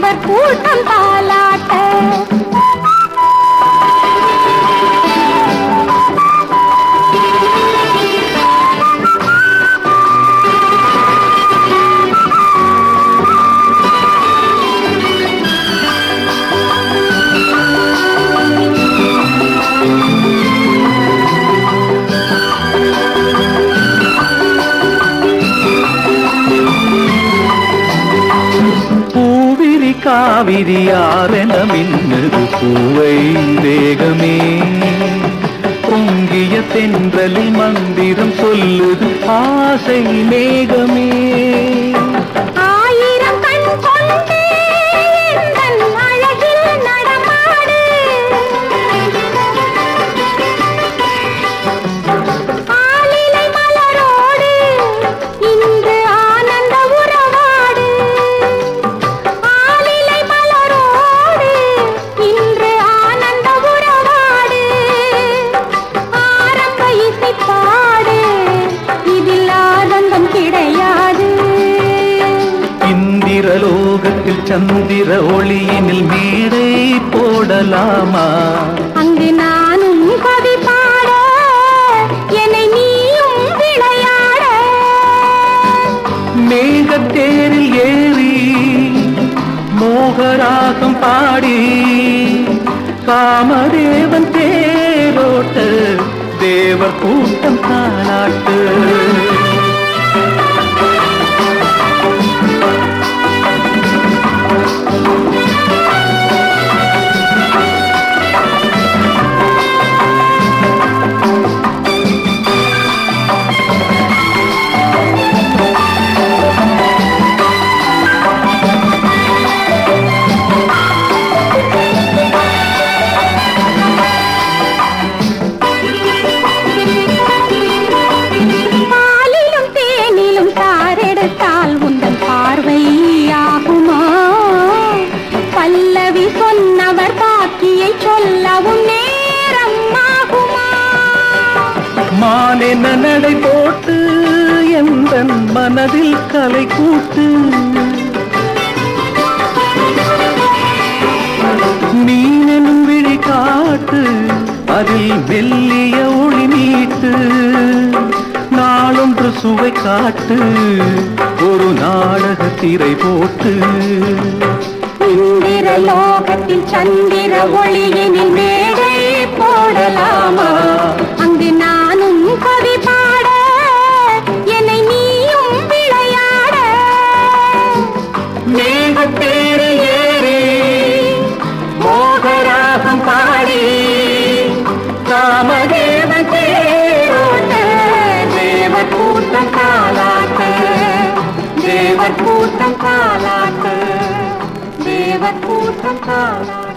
தேவர் கூட்டம் காவிரியாரென மின்னது பூவை வேகமே. இந்திரலோகத்தில் சந்திர ஒளியினில் மேடை போடலாமா? அங்கு நானும் கவி பாட என்னை நீயும் விளையாட. மேகத்தேரில் ஏறி மோகராகம் பாடி காமதேவன் தேரோட்ட தேவ கூட்டம் தாளாட்டு. என்ன நடை போட்டு எந்த மனதில் கலை கூட்டு நீனும் விழி காட்டு அதில் வெள்ளிய ஒளி நீட்டு. நாளொன்று சுவை காட்டு ஒரு நாடக திரை போட்டு. இந்திர லோகத்தில் சந்திர ஒளியினில் மேடை போடலாமா? அங்கு நான் மோகராகம் பாடி காமதேவன் தேரோட்ட தேவர் கூட்டம் காலாட்டு தேவர் கூட்டம் காலாட்டு தேவர் கூட்டம் காலாட்டு